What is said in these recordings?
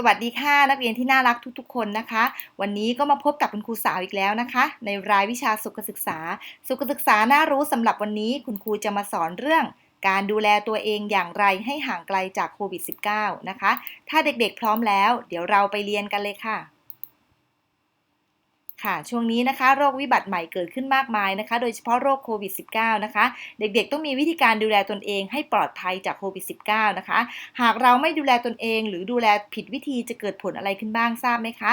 สวัสดีค่ะนักเรียนที่น่ารักทุกๆ คนนะคะ วันนี้ก็มาพบกับคุณครูสาวอีกแล้วนะคะ ในรายวิชาสุขศึกษา สุขศึกษาน่ารู้สำหรับวันนี้คุณครูจะมาสอนเรื่อง การดูแลตัวเองอย่างไรให้ห่างไกลจากโควิด -19 นะคะ ถ้าเด็กๆพร้อมแล้ว เดี๋ยวเราไปเรียนกันเลยค่ะ ค่ะ ช่วงนี้นะคะโรควิบัติใหม่เกิดขึ้นมากมายนะคะ โดยเฉพาะโรคโควิด -19 นะคะ เด็กๆ ต้องมีวิธีการดูแลตนเองให้ปลอดภัยจากโควิด -19 นะคะ หากเราไม่ดูแลตนเอง หรือดูแลผิดวิธีจะเกิดผลอะไรขึ้นบ้างทราบไหมคะ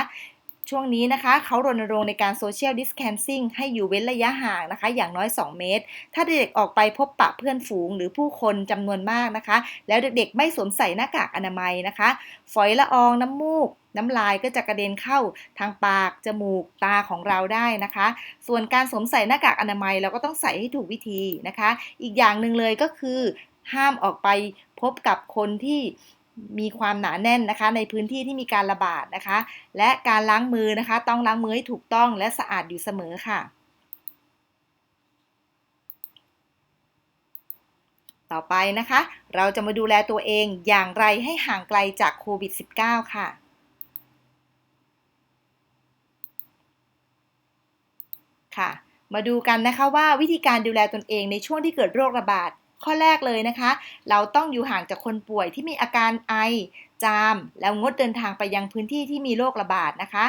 ช่วงนี้นะคะเขารณรงค์ในการ social distancing ให้อยู่เว้นระยะห่างนะคะ อย่างน้อย 2 เมตร ถ้าเด็กๆออกไปพบปะเพื่อนฝูงหรือผู้คนจำนวนมากนะคะ แล้วเด็กๆ ไม่สวมใส่หน้ากากอนามัยนะคะ ฝอยละอองน้ำมูก น้ำลายก็จะกระเด็นเข้าทางปาก จมูก ตาของเราได้นะคะ ส่วนการสวมใส่หน้ากากอนามัยเราก็ต้องใส่ให้ถูกวิธีนะคะ อีกอย่างหนึ่งเลยก็คือ ห้ามออกไปพบกับคนที่ มีความหนาแน่นนะคะ ในพื้นที่ที่มีการระบาดนะคะ และการล้างมือนะคะ ต้องล้างมือให้ถูกต้องและสะอาดอยู่เสมอค่ะ ต่อไปนะคะ เราจะมาดูแลตัวเองอย่างไรให้ห่างไกลจากโควิด -19 ค่ะค่ะ มาดูกันนะคะว่าวิธีการดูแลตนเองในช่วงที่เกิดโรคระบาด ข้อแรกเลยนะคะ เราต้องอยู่ห่างจากคนป่วยที่มีอาการไอ จาม แล้วงดเดินทางไปยังพื้นที่ที่มีโรคระบาดนะคะ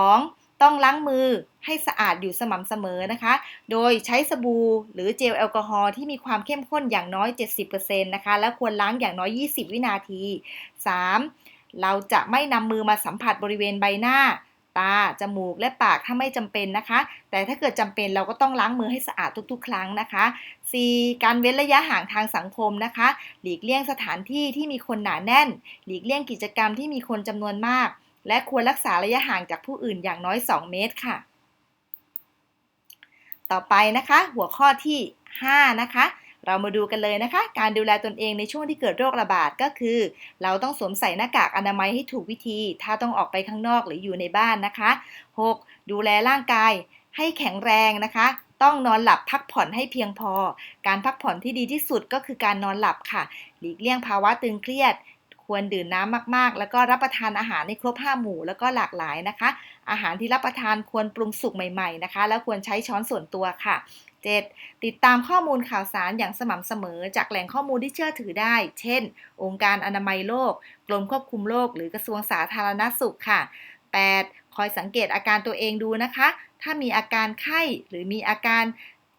2. ต้องล้างมือให้สะอาดอยู่สม่ำเสมอนะคะ โดยใช้สบู่หรือเจลแอลกอฮอล์ที่มีความเข้มข้นอย่างน้อย 70%นะคะ และควรล้างอย่างน้อย 20 วินาที 3. เราจะไม่นำมือมาสัมผัสบริเวณใบหน้า ตา จมูก และปากถ้าไม่จำเป็นนะคะ แต่ถ้าเกิดจำเป็นเราก็ต้องล้างมือให้สะอาดทุกๆ ครั้งนะคะ 4. การเว้นระยะห่างทางสังคมนะคะ หลีกเลี่ยงสถานที่ที่มีคนหนาแน่น หลีกเลี่ยงกิจกรรมที่มีคนจำนวนมาก และควรรักษาระยะห่างจากผู้อื่นอย่างน้อย 2 เมตรค่ะ ต่อไปนะคะ หัวข้อที่ 5 นะคะ เรามาดูกันเลยนะคะ การดูแลตนเองในช่วงที่เกิดโรคระบาดก็คือ เราต้องสวมใส่หน้ากากอนามัยให้ถูกวิธี ถ้าต้องออกไปข้างนอกหรืออยู่ในบ้านนะคะ 6. ดูแลร่างกายให้แข็งแรงนะคะต้องนอนหลับพักผ่อนให้เพียงพอ การพักผ่อนที่ดีที่สุดก็คือการนอนหลับค่ะ หลีกเลี่ยงภาวะตึงเครียด ควรดื่มน้ำมากๆ แล้วก็รับประทานอาหารในครบ5หมู่แล้วก็หลากหลายนะคะ อาหารที่รับประทานควรปรุงสุกใหม่ๆนะคะ แล้วควรใช้ช้อนส่วนตัวค่ะ 7. ติดตามข้อมูลข่าวสารอย่างสม่ำเสมอ จากแหล่งข้อมูลที่เชื่อถือได้ เช่น องค์การอนามัยโลก กรมควบคุมโรค หรือกระทรวงสาธารณสุขค่ะ 8. คอยสังเกตอาการตัวเองดูนะคะ ถ้ามีอาการไข้หรือมีอาการ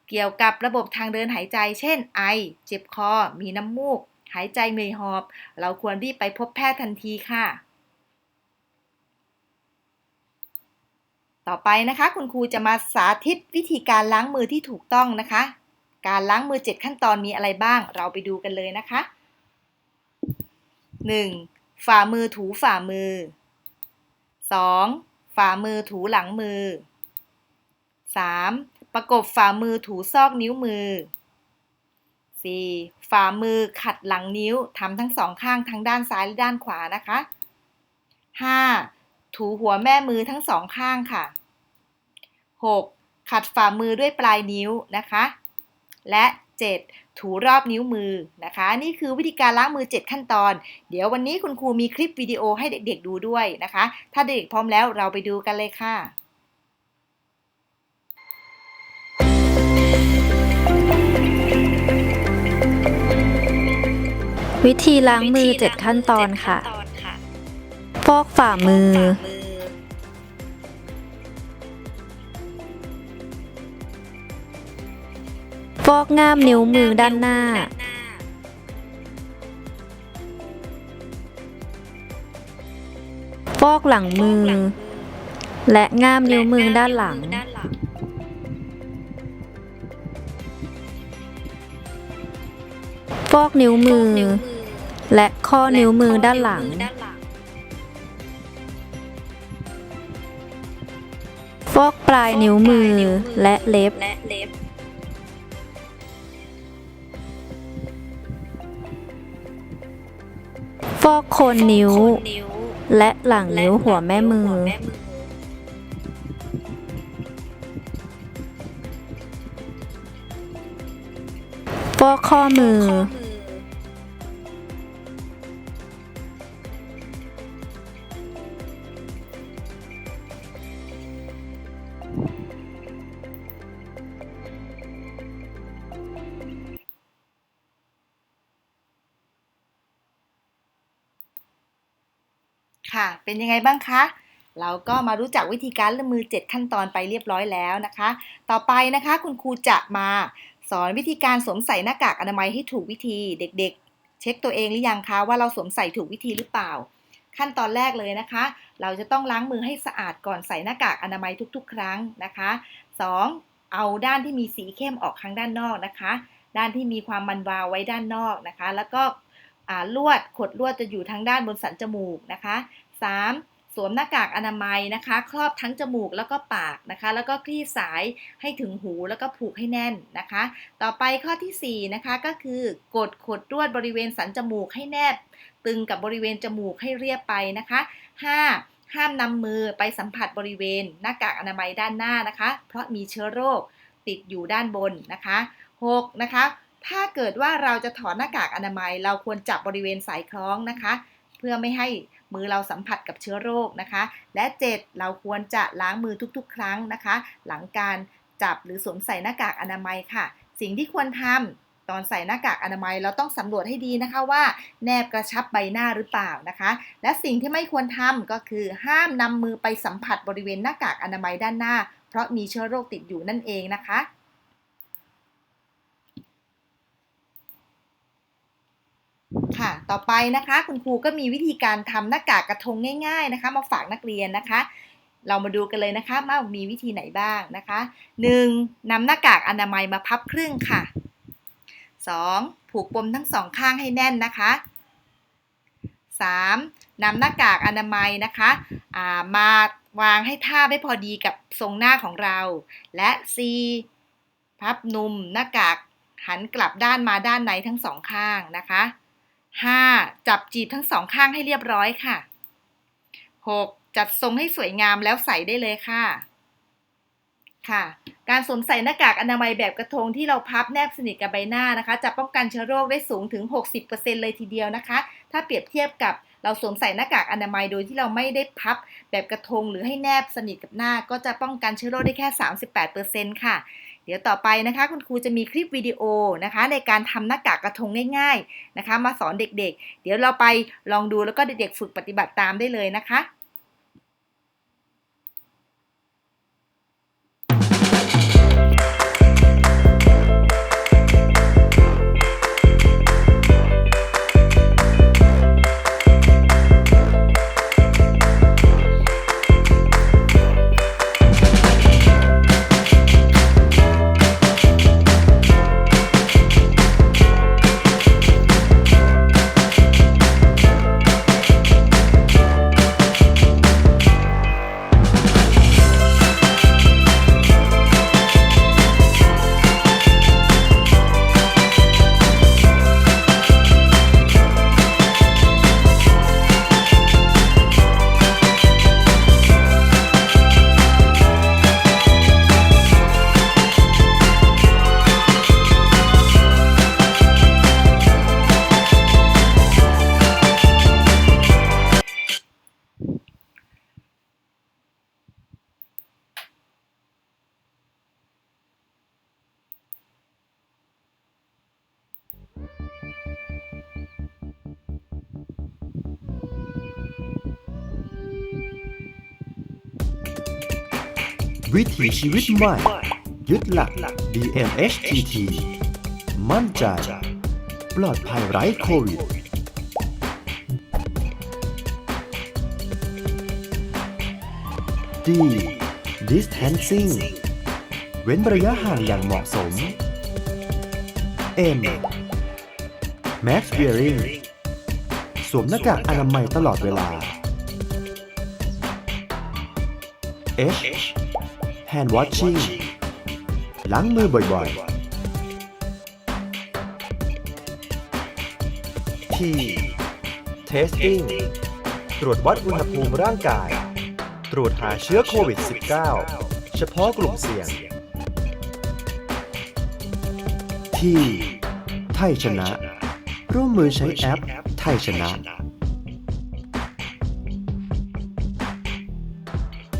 เกี่ยวกับระบบทางเดินหายใจ เช่น ไอ เจ็บคอ มีน้ำมูก หายใจเหนื่อยหอบ เราควรรีบไปพบแพทย์ทันทีค่ะ ต่อไปนะคะ คุณครูจะมาสาธิตวิธีการล้างมือที่ถูกต้องนะคะ การล้างมือ 7 ขั้นตอนมีอะไรบ้าง เราไปดูกันเลยนะคะ 1. ฝ่ามือถูฝ่ามือ 2. ฝ่ามือถูหลังมือ 3. ประกบฝ่ามือถูซอกนิ้วมือ 4. ฝ่ามือขัดหลังนิ้วทำทั้งสองข้างทั้งด้านซ้ายและด้านขวานะคะ 5. ถูหัวแม่มือทั้งสองข้างค่ะ 6. ขัดฝ่ามือด้วยปลายนิ้วนะคะ และ 7. ถูรอบนิ้วมือนะคะ นี่คือวิธีการล้างมือ 7 ขั้นตอน เดี๋ยววันนี้คุณครูมีคลิปวิดีโอให้เด็กๆดูด้วยนะคะ ถ้าเด็กพร้อมแล้วเราไปดูกันเลยค่ะวิธีล้างมือ 7 ขั้นตอนค่ะ อกฝ่ามือ ฟอกง่ามนิ้วมือด้านหน้า ฟอกหลังมือ และง่ามนิ้วมือด้านหลังฟอกนิ้วมือ และข้อนิ้วมือด้านหลัง ลายนิ้วมือและเล็บ ฟอกโคนนิ้ว และหลังนิ้วหัวแม่มือ ฟอกข้อมือ ค่ะ เป็นยังไงบ้างคะ เราก็มารู้จักวิธีการละมือ 7 ขั้นตอนไปเรียบร้อยแล้วนะคะ ต่อไปนะคะคุณครูจะมาสอนวิธีการสวมใส่หน้ากากอนามัยให้ถูกวิธีเด็ก ๆ เช็คตัวเองหรือยังคะว่าเราสวมใส่ถูกวิธีหรือเปล่า ขั้นตอนแรกเลยนะคะ เราจะต้องล้างมือให้สะอาดก่อนใส่หน้ากากอนามัยทุก ๆ ครั้งนะคะ 2. เอาด้านที่มีสีเข้มออกข้างด้านนอกนะคะ ด้านที่มีความมันวาวไว้ด้านนอกนะคะ แล้วก็ ลวดขดลวดจะอยู่ทางด้านบนสันจมูกนะคะ 3. สวมหน้ากากอนามัยนะคะ ครอบทั้งจมูกแล้วก็ปากนะคะ แล้วก็คลี่สายให้ถึงหูแล้วก็ผูกให้แน่นนะคะ ต่อไปข้อที่4นะคะก็คือกดขดลวดบริเวณสันจมูกให้แนบ ตึงกับบริเวณจมูกให้เรียบไปนะคะ 5. ห้ามนำมือไปสัมผัสบริเวณ หน้ากากอนามัยด้านหน้านะคะ เพราะมีเชื้อโรคติดอยู่ด้านบนนะคะ 6. นะคะ ถ้าเกิดว่าเราจะถอดหน้ากากอนามัย เราควรจับบริเวณสายคล้องนะคะ เพื่อไม่ให้มือเราสัมผัสกับเชื้อโรคนะคะ และ 7. เราควรจะล้างมือทุกๆ ครั้งนะคะ หลังการจับหรือสวมใส่หน้ากากอนามัยค่ะ สิ่งที่ควรทำตอนใส่หน้ากากอนามัยเราต้องสำรวจให้ดีนะคะว่า แนบกระชับใบหน้าหรือเปล่านะคะ และสิ่งที่ไม่ควรทำก็คือห้ามนำมือไปสัมผัสบริเวณหน้ากากอนามัยด้านหน้า เพราะมีเชื้อโรคติดอยู่นั่นเองนะคะ ค่ะ ต่อไปนะคะ คุณครูก็มีวิธีการทำหน้ากากกระทงง่ายๆนะคะ มาฝากนักเรียนนะคะ เรามาดูกันเลยนะคะว่ามีวิธีไหนบ้างนะคะ 1. นำหน้ากากอนามัยมาพับครึ่งค่ะ 2. ผูกปมทั้งสองข้างให้แน่นนะคะ 3. นำหน้ากากอนามัยนะคะามาวางให้ท่าบให้พอดีกับทรงหน้าของเรา และ 4. พับนุ่มหน้ากากหันกลับด้านมาด้านในทั้งสองข้างนะคะ 5. จับจีบทั้งสองข้างให้เรียบร้อยค่ะ 6. จัดทรงให้สวยงามแล้วใส่ได้เลยค่ะ ค่ะ การสวมใส่หน้ากากอนามัยแบบกระทงที่เราพับแนบสนิทกับใบหน้านะคะ จะป้องกันเชื้อโรคได้สูงถึง 60%เลยทีเดียวนะคะ ถ้าเปรียบเทียบกับเราสวมใส่หน้ากากอนามัยโดยที่เราไม่ได้พับแบบกระทงหรือให้แนบสนิทกับหน้า ก็จะป้องกันเชื้อโรคได้แค่ 38%ค่ะ เดี๋ยวต่อไปนะคะคุณครูจะมีคลิปวิดีโอนะคะ ในการทำหน้ากากกระทงง่ายๆนะคะ มาสอนเด็กๆ เดี๋ยวเราไปลองดูแล้วก็เด็กๆฝึกปฏิบัติตามได้เลยนะคะ วิถีชีวิตใหม่ ยึดหลัก DMHTT มั่นใจ ปลอดภัยไร้โควิด D Distancing เว้นระยะห่างอย่างเหมาะสม M Mask Wearing สวมหน้ากากอนามัยตลอดเวลา H hand washing ล้างมือบ่อยๆ T testing ตรวจวัดอุณหภูมิร่างกาย ตรวจหาเชื้อโควิด -19 เฉพาะกลุ่มเสี่ยง T ไทยชนะ ร่วมมือใช้แอป ไทยชนะ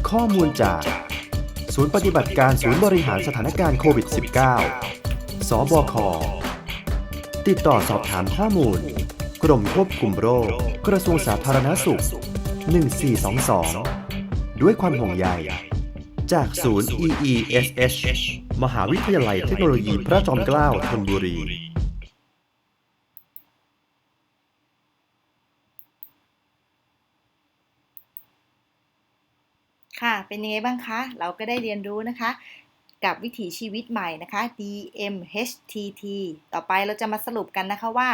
ข้อมูลจาก ศูนย์ปฏิบัติการศูนย์บริหารสถานการณ์โควิด -19 สบค ติดต่อสอบถามข้อมูล กรมควบคุมโรค กระทรวงสาธารณสุข 1422 ด้วยความห่วงใย จากศูนย์ EESH มหาวิทยาลัยเทคโนโลยีพระจอมเกล้าธนบุรี ค่ะ เป็นยังไงบ้างคะ เราก็ได้เรียนรู้นะคะ กับวิถีชีวิตใหม่นะคะ DMHTT ต่อไปเราจะมาสรุปกันนะคะว่า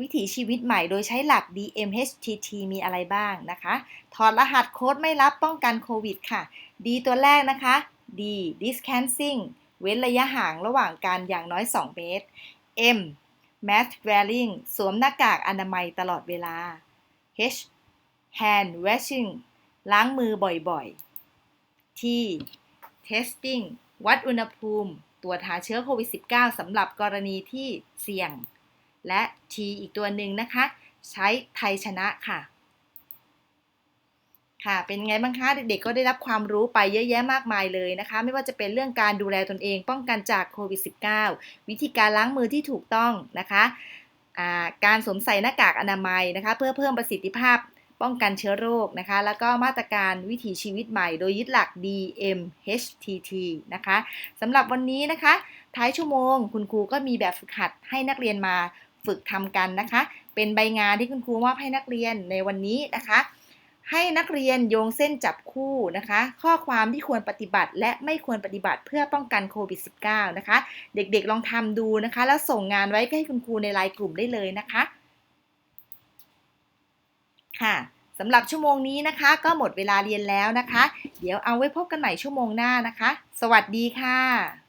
วิถีชีวิตใหม่โดยใช้หลัก DMHTT มีอะไรบ้างนะคะ ถอดรหัสโค้ดไม่รับป้องกันโควิดค่ะ D ตัวแรกนะคะ D distancing เว้นระยะห่างระหว่างกันอย่างน้อย 2 เมตร M mask wearing สวมหน้ากากอนามัยตลอดเวลา H hand washing ล้างมือบ่อยๆ T testing วัดอุณหภูมิ ตรวจหาเชื้อโควิด -19 สำหรับกรณีที่เสี่ยง และ T อีกตัวหนึ่งนะคะ ใช้ไทยชนะค่ะ ค่ะ เป็นไงบ้างคะ เด็กๆ ก็ได้รับความรู้ไปเยอะแยะมากมายเลยนะคะ ไม่ว่าจะเป็นเรื่องการดูแลตนเอง ป้องกันจากโควิด -19 วิธีการล้างมือที่ถูกต้องนะคะ การสวมใส่หน้ากากอนามัยนะคะ เพื่อเพิ่มประสิทธิภาพ ป้องกันเชื้อโรคนะคะ แล้วก็มาตรการวิถีชีวิตใหม่ โดยยึดหลัก DMHTT นะคะสำหรับวันนี้นะคะ ท้ายชั่วโมง คุณครูก็มีแบบฝึกหัดให้นักเรียนมาฝึกทำกันนะคะ เป็นใบงานที่คุณครูมอบให้นักเรียนในวันนี้นะคะ ให้นักเรียนโยงเส้นจับคู่นะคะ ข้อความที่ควรปฏิบัติและไม่ควรปฏิบัติเพื่อป้องกันโควิด -19 นะคะ เด็กๆลองทำดูนะคะ แล้วส่งงานไว้ให้คุณครูในไลน์กลุ่มได้เลยนะคะ ค่ะสำหรับชั่วโมงนี้นะคะ ก็หมดเวลาเรียนแล้วนะคะ เดี๋ยวเอาไว้พบกันใหม่ชั่วโมงหน้านะคะ สวัสดีค่ะ